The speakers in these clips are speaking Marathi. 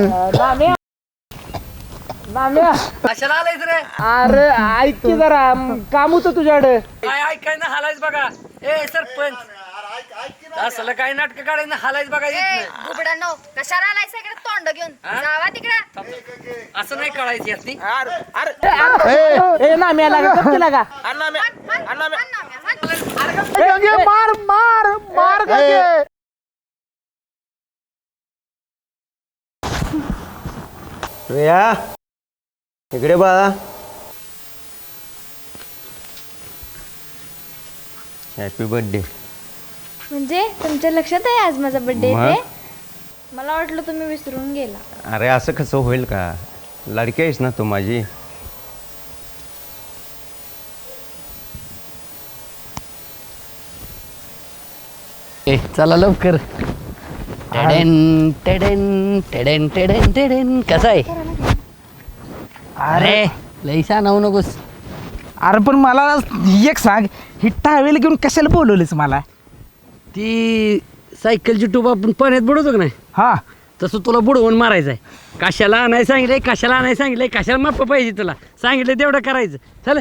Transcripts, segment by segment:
नाम्या नाम्या कशाला आलायस रे? अरे ऐक की जरा काम होतं तुझ्याकडे. काय ऐकाय ना हालायच बघा. ए सरपंच. असलं काय नाटक काढायचं ना हालायच बघा येत नाही. बुबडांनो कशाला आलाय सगळं तोंड घेऊन. हा? जावा तिकडे. असं नाही कळायचं यातनी ए नाम्या लागा गप की? लागा मार मार मार या इकडे बाळा हॅपी बर्थडे म्हणजे तुमच्या लक्षात आहे आज माझा बर्थडे मग? मला वाटलं तुम्ही विसरून गेला. अरे असं कसं होईल का? लाडकी आहेस ना तू माझी. ए चला लवकर. टेडेन टेडेन टेडेन टेडेन टेडेन कसं आहे? अरे लई नाव नकोस. अरे पण मला एक सांग ही टावेल घेऊन कशाला बोलवलीस मला? ती सायकलची टूब आपण पाण्यात बुडवतो का नाही? हा. तसं तुला बुडवून मारायचं आहे कशाला आणायला सांगितलंय कशाला आणायला सांगितलंय कशाला माप पाहिजे तुला? सांगितलं तेवढं करायचं. चल.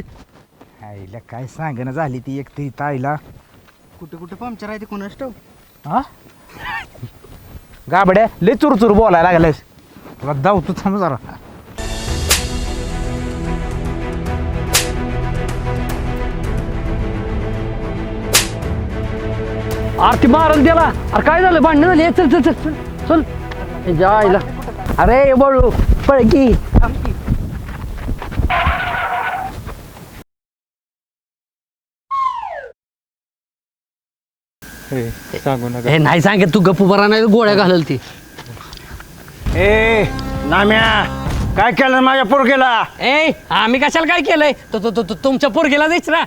आईला काय सांगणं झाली ती एक ती ताईला? कुठे कुठे पंक्चर आहे ते कोणाच ठेव हा? गाबड्या लय चुर चुर बोलायला लागलायस. तुला जाऊ तू थांब जरा. आरती मारल त्याला. अरे काय झालं? भांडण झाली? चल चल चल चल. चल जायला अरे बळू पळ की हे नाही सांगत तू गप्पू बरा नाही गोळ्या घालल ती. ए नाम्या काय केलं माझ्या पोरगेला? ए आम्ही कशाला काय केलंय? तो तो- तो तो तुमच्या पोरगीला द्यायच ना